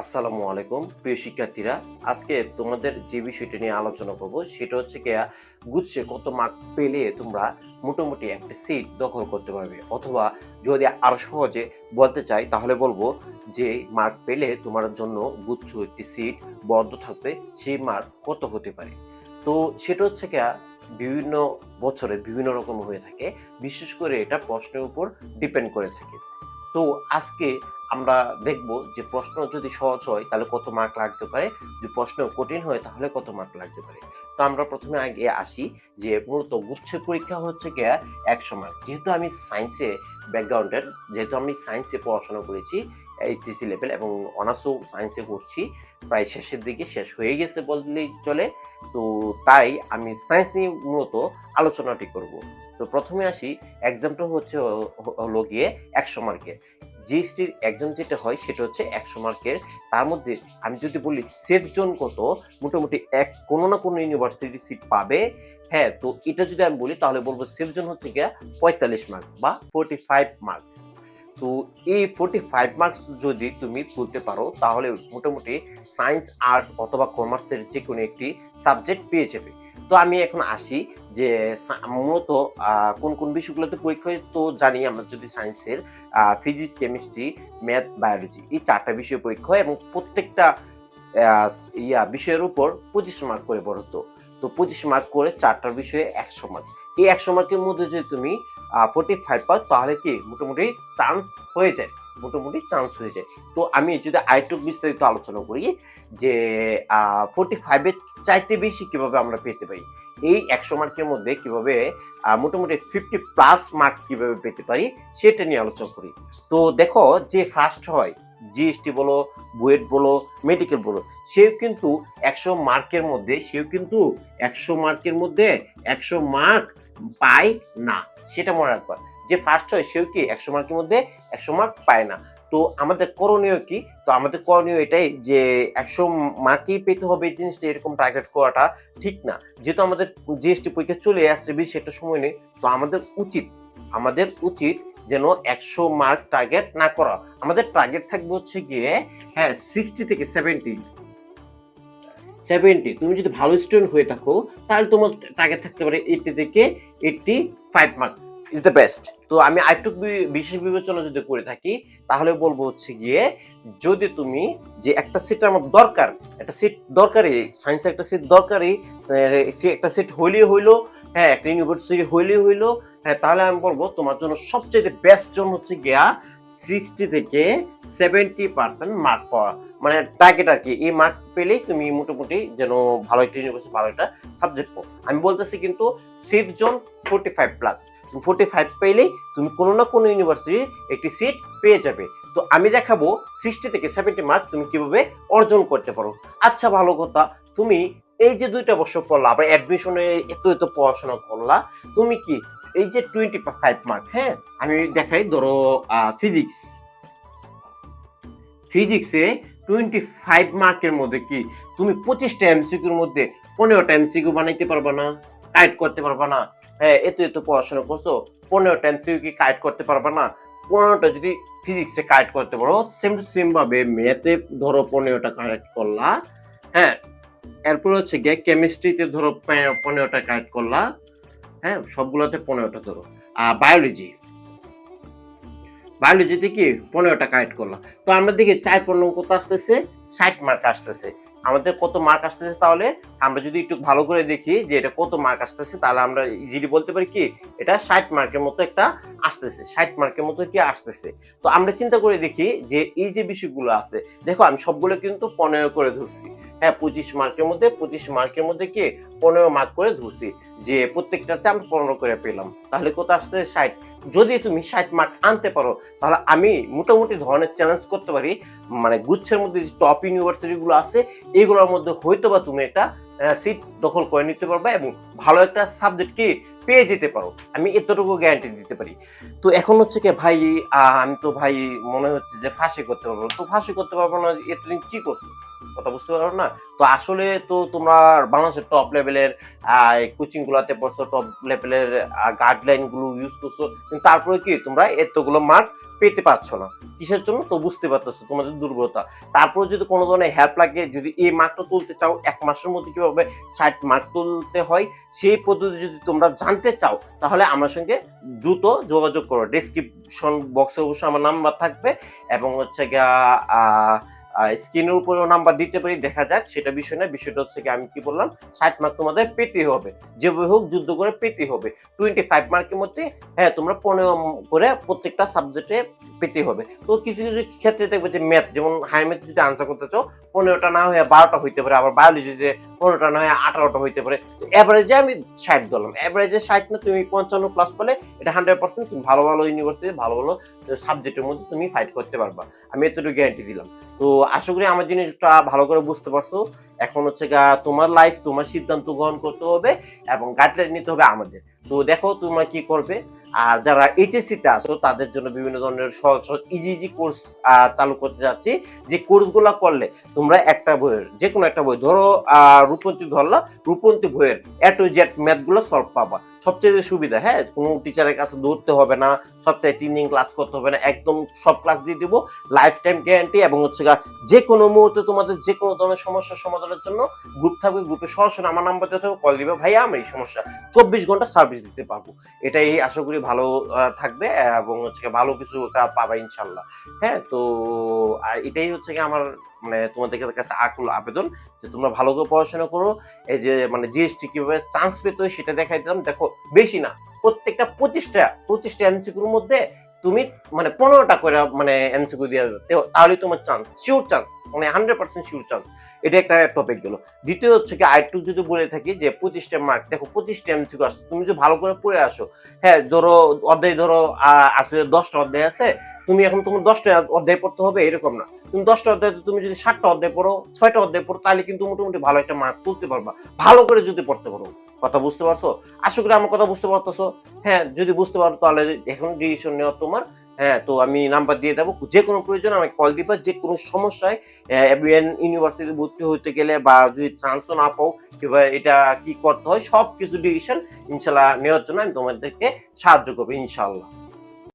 আসসালামু আলাইকুম, প্রিয় শিক্ষার্থীরা। আজকে তোমাদের যে বিষয়টি নিয়ে আলোচনা করব, সেটা হচ্ছে কি গুচ্ছে কত মার্ক পেলে তোমরা মোটামুটি একটা সিট দখল করতে পারবে। অথবা যদি আরও সহজে বলতে চাই, তাহলে বলব যে মার্ক পেলে তোমার জন্য গুচ্ছ একটি সিট বদ্ধ থাকবে, সেই মার্ক কত হতে পারে? তো সেটা হচ্ছে কি বিভিন্ন বছরে বিভিন্ন রকম হয়ে থাকে। বিশেষ করে এটা প্রশ্নের উপর ডিপেন্ড করে থাকে। তো আজকে আমরা দেখব যে প্রশ্ন যদি সহজ হয়, তাহলে কত মার্ক লাগতে পারে? যদি প্রশ্ন কঠিন হয়, তাহলে কত মার্ক লাগতে পারে? তো আমরা প্রথমে আগে আসি যে মূলত গুচ্ছের পরীক্ষা হচ্ছে গিয়া একশো মার্ক যেহেতু আমি সায়েন্সে ব্যাকগ্রাউন্ডের যেহেতু আমি সায়েন্সে পড়াশোনা করেছি এইচএসসি লেভেল এবং অনার্সও সায়েন্সে করছি। প্রায় শেষের দিকে শেষ হয়ে গেছে বললেই চলে। তো তাই আমি সায়েন্স নিয়ে মূলত আলোচনাটি করব। তো প্রথমে আসি এক্সামটা হচ্ছে হলো গিয়ে একশো মার্কের জিএসটির এক্সাম যেটা হয় সেটা হচ্ছে একশো মার্কের তার মধ্যে আমি যদি বলি সেফ জোন কত, মোটামুটি এক কোনো না কোনো ইউনিভার্সিটি সিট পাবে। হ্যাঁ তো এটা যদি আমি বলি তাহলে বলব সেফ জোন হচ্ছে গিয়া পঁয়তাল্লিশ মার্ক বা ফোর্টি ফাইভ মার্কস তো এই ফোর্টি ফাইভ মার্কস যদি তুমি তুলতে পারো, তাহলে মোটামুটি সায়েন্স আর্টস অথবা কমার্সের যে কোনো একটি সাবজেক্ট পেয়ে যাবে। তো আমি এখন আসি যে মূলত কোন কোন বিষয়গুলোতে পরীক্ষা তো জানি আমরা যদি সায়েন্সের ফিজিক্স কেমিস্ট্রি ম্যাথ বায়োলজি এই চারটা বিষয় পরীক্ষা হয় এবং প্রত্যেকটা ইয়া বিষয়ের উপর পঁচিশ মার্ক করে বলতো তো পঁচিশ মার্ক করে চারটার বিষয়ে একশো মার্ক এই একশো মার্কের মধ্যে যদি তুমি ফোর্টি ফাইভ পাস, তাহলে কি মোটামুটি চান্স হয়ে যায়, মোটামুটি চান্স হয়ে যায়। তো আমি যদি আরেকটু বিস্তারিত আলোচনা করি যে ফোর্টি ফাইভের চাইতে বেশি কীভাবে আমরা পেতে পারি? এই একশো মার্কের মধ্যে কীভাবে মোটামুটি ফিফটি প্লাস মার্ক কীভাবে পেতে পারি, সেটা নিয়ে আলোচনা করি। তো দেখো যে ফার্স্ট হয় জিএসটি বলো, বুয়েট বলো, মেডিকেল বলো, সেও কিন্তু একশো মার্কের মধ্যে, সেও কিন্তু একশো মার্কের মধ্যে একশো মার্ক পায় না। সেটা মনে রাখবা। যে ফার্স্ট হয়, সেও কি একশো মার্কের মধ্যে একশো মার্ক পায় না। তো আমাদের করণীয় কি? তো আমাদের করণীয় এটাই যে একশো মার্কই পেতে হবে এই জিনিসটা, এরকম টার্গেট করাটা ঠিক না। যেহেতু আমাদের জিএসটি পরীক্ষা চলে আসছে, বেশি একটা সময় নেই, তো আমাদের উচিত আমাদের উচিত যেন একশো মার্ক টার্গেট না করা। আমাদের টার্গেট থাকবে হচ্ছে গিয়ে হ্যাঁ সিক্সটি থেকে সেভেন্টি সেভেন্টি তুমি যদি ভালো স্টুডেন্ট হয়ে থাকো, তাহলে তোমার টার্গেট থাকতে পারে এইটি থেকে eighty five mark is the best তো আমি আরেকটু বিশেষ বিবেচনা যদি করে থাকি, তাহলে বলব হচ্ছে গিয়ে, যদি তুমি যে একটা সিট আমার দরকার, একটা সিট দরকারই সায়েন্সের একটা সিট দরকারই একটা সিট হইলেই হইল হ্যাঁ একটা ইউনিভার্সিটি হইলেই হইল হ্যাঁ তাহলে আমি বলব তোমার জন্য সবচেয়ে বেস্ট জন হচ্ছে গিয়া সিক্সটি থেকে সেভেন্টি পার্সেন্ট মার্ক পাওয়া। মানে টার্গেট আর কি, এই মার্ক পেলেই তুমি মোটামুটি যেন ভালো একটা ইউনিভার্সিটি ভালো একটা সাবজেক্ট পাও। আমি বলতেছি কিন্তু safe zone forty five plus forty five পেলেই তুমি কোনো না কোনো ইউনিভার্সিটির একটি সিট পেয়ে যাবে। তো আমি দেখাবো সিক্সটি থেকে সেভেন্টি মার্ক তুমি কীভাবে অর্জন করতে পারো। আচ্ছা ভালো কথা, তুমি এই যে দুইটা বছর পড়লা, আবার অ্যাডমিশনে এত এত পড়াশোনা করলা, তুমি কি এই যে টোয়েন্টি ফাইভ মার্ক হ্যাঁ আমি দেখাই, ধরো ফিজিক্স ফিজিক্সে টোয়েন্টি ফাইভ মার্কের মধ্যে কি, তুমি পঁচিশটা এমসিকিউর মধ্যে পনেরোটা এমসিকিউ বানাইতে পারবা না কাইট করতে পারবা না হ্যাঁ এত এত পড়াশোনা করছ, পনেরোটা এমসিকিউ কি কাইট করতে পারবা না, পনেরোটা যদি ফিজিক্সে কাইট করতে পারো সেম টু সেম ভাবে ম্যাথে ধরো পনেরোটা কারেক্ট করলা হ্যাঁ এরপর হচ্ছে গিয়ে কেমিস্ট্রিতে ধরো পনেরোটা কারেক্ট করলা হ্যাঁ সবগুলোতে পনেরোটা ধরো। আর বায়োলজি বায়োলজিতে কি পনেরোটা কালেক্ট করলাম। তো আমরা দেখি চার পনেরো কত আসতেছে, ষাট মার্ক আসতেছে। আমাদের কত মার্ক আসতেছে তাহলে আমরা যদি একটু ভালো করে দেখি যে এটা কত মার্ক আসতেছে, তাহলে আমরা ইজিলি বলতে পারি কি, এটা ষাট মার্কের মতো একটা আসতেছে, ষাট মার্কের মতো কি আসতেছে। তো আমরা চিন্তা করে দেখি যে এই যে বিষয়গুলো আছে, দেখো আমি সবগুলো কিন্তু পনেরো করে ধরছি। হ্যাঁ পঁচিশ মার্কের মধ্যে, পঁচিশ মার্কের মধ্যে কি পনেরো মার্ক করে ধরছি। যে প্রত্যেকটাতে আমরা পনেরো করে পেলাম, তাহলে কত আসছে? ষাট। যদি তুমি ষাট মার্ক আনতে পারো, তাহলে আমি মোটামুটি ধরনের চ্যালেঞ্জ করতে পারি। মানে গুচ্ছের মধ্যে যে টপ ইউনিভার্সিটি গুলো আছে, এগুলোর মধ্যে হয়তো বা তুমি একটা সিট দখল করে নিতে পারবে এবং ভালো একটা সাবজেক্ট কি পেয়ে যেতে পারো। আমি এতটুকু গ্যারান্টি দিতে পারি। তো এখন হচ্ছে কি ভাই আমি তো ভাই মনে হচ্ছে যে ফাঁসি করতে পারব। তো ফাঁসি করতে পারব না, এতদিন কি করছ কথা বুঝতে পারো না? তো আসলে তো তোমরা বাংলাদেশের টপ লেভেলের কোচিং গুলাতে পড়ছো টপ লেভেলের গাইডলাইনগুলো ইউজ করছ, কিন্তু তারপরে কি তোমরা এতগুলো মার্ক পেতে পারছ না। কিসের জন্য? তো বুঝতে পারতেছো তোমাদের দুর্বলতা। তারপর যদি কোনো ধরনের হেল্প লাগে, যদি এই মার্কটা তুলতে চাও, এক মাসের মধ্যে কীভাবে ষাট মার্ক তুলতে হয়, সেই পদ্ধতি যদি তোমরা জানতে চাও, তাহলে আমার সঙ্গে দ্রুত যোগাযোগ করো। ডেসক্রিপশন বক্সে অবশ্যই আমার নাম্বার থাকবে এবং হচ্ছে গিয়া স্ক্রিনের উপরেও নাম্বার দিতে পারি, দেখা যাক, সেটা বিষয় না বিষয়টা হচ্ছে কি, আমি কি বললাম, ষাট মার্ক তোমাদের পেতে হবে, যেভাবে হোক যুদ্ধ করে পেতে হবে টোয়েন্টি ফাইভ মার্কের মধ্যে হ্যাঁ তোমরা পনেরো করে প্রত্যেকটা সাবজেক্টে পেতে হবে। তো কিছু কিছু ক্ষেত্রে দেখবে যে ম্যাথ যেমন হাই ম্যাথ যদি আনসার করতে চাও, পনেরোটা না হয়ে বারোটা হইতে পারে, আবার বায়োলজিতে পনেরোটা না হয়ে আঠারোটা হইতে পারে, তো অ্যাভারেজে আমি ষাট ধরলাম অ্যাভারেজে ষাট না, তুমি পঞ্চান্ন প্লাস পেলে, এটা হান্ড্রেড পার্সেন্ট তুমি ভালো ভালো ইউনিভার্সিটি ভালো ভালো সাবজেক্টের মধ্যে তুমি ফাইট করতে পারবা। আমি এতটুকু গ্যারান্টি দিলাম। তো আশা করি আমার জিনিসটা ভালো করে বুঝতে পারছ। এখন হচ্ছে তোমার লাইফ তোমার সিদ্ধান্ত গ্রহণ করতে হবে এবং গাইডলাইন নিতে হবে আমাদের। তো দেখো তোমরা কি করবে, আর যারা এইচএসসি তে আছো, তাদের জন্য বিভিন্ন ধরনের সহজ সহজ ইজি ইজি কোর্স চালু করতে যাচ্ছি। যে কোর্সগুলো করলে তোমরা একটা বইয়ের যে কোনো একটা বই, ধরো রূপন্তী ধরলা রূপন্তী বইয়ের এ টু জেড ম্যাথগুলো সলভ পাবা। সবচেয়ে সুবিধা হ্যাঁ কোনো টিচারের কাছে দৌড়তে হবে না, সপ্তাহে তিন দিন ক্লাস করতে হবে না, একদম সব ক্লাস দিয়ে দিব লাইফ টাইম গ্যারান্টি এবং হচ্ছে যে কোনো মুহূর্তে তোমাদের যে কোনো ধরনের সমস্যার সমাধানের জন্য গ্রুপ থাকবে গ্রুপে সরাসরি আমার নাম্বার দিতে হবে কল দিবে, ভাইয়া আমার এই সমস্যা চব্বিশ ঘণ্টা সার্ভিস দিতে পারব। এটাই আশা করি ভালো থাকবে এবং হচ্ছে ভালো কিছু একটা পাবা ইনশাল্লাহ হ্যাঁ তো এটাই হচ্ছে কি আমার মানে তোমাদের কাছে আকুল আবেদন যে তোমরা ভালো করে পড়াশোনা করো। এই যে মানে জিএসটি কীভাবে চান্স পেতে সেটা দেখাই দিলাম। দেখো বেশি না। প্রত্যেকটা পঁচিশটা পঁচিশটা এমসিকিউর মধ্যে তুমি মানে পনেরোটা করে মানে এমসিকিউ দিয়ে দাও, তাহলে তোমার চান্স শিওর চান্স মানে হান্ড্রেড পার্সেন্ট শিওর চান্স এটা একটা টপিক গেল। দ্বিতীয় হচ্ছে কি আরেকটু যদি বলে থাকি যে পঁচিশটা মার্ক দেখো পঁচিশটা এমসিকিউ আসছে তুমি যদি ভালো করে পড়ে আসো হ্যাঁ ধরো অধ্যায় ধরো আছে দশটা অধ্যায় আছে তুমি এখন তোমার দশটা অধ্যায় পড়তে হবে এরকম না। তুমি দশটা অধ্যায় তুমি যদি ষাটটা অধ্যায় পড়ো ছয়টা অধ্যায় পড়ো তাহলে কিন্তু মোটামুটি ভালো একটা মার্ক তুলতে পারবা। ভালো করে যদি পড়তে পারো। কথা বুঝতে পারছ? আশা করি আমার কথা বুঝতে পারতেছো। হ্যাঁ যদি বুঝতে পারো তাহলে এখন ডিসিশন নেওয়া তোমার। হ্যাঁ তো আমি নাম্বার দিয়ে দেবো। যে কোনো প্রয়োজন আমাকে কল দিবা, যে কোনো সমস্যায় ইউনিভার্সিটি ভর্তি হতে গেলে বা যদি চান্সও না পাও, কিংবা এটা কি করতে হয় সব কিছু ডিসিশন ইনশাল্লাহ নেওয়ার জন্য আমি তোমাদেরকে সাহায্য করব, ইনশাল্লাহ।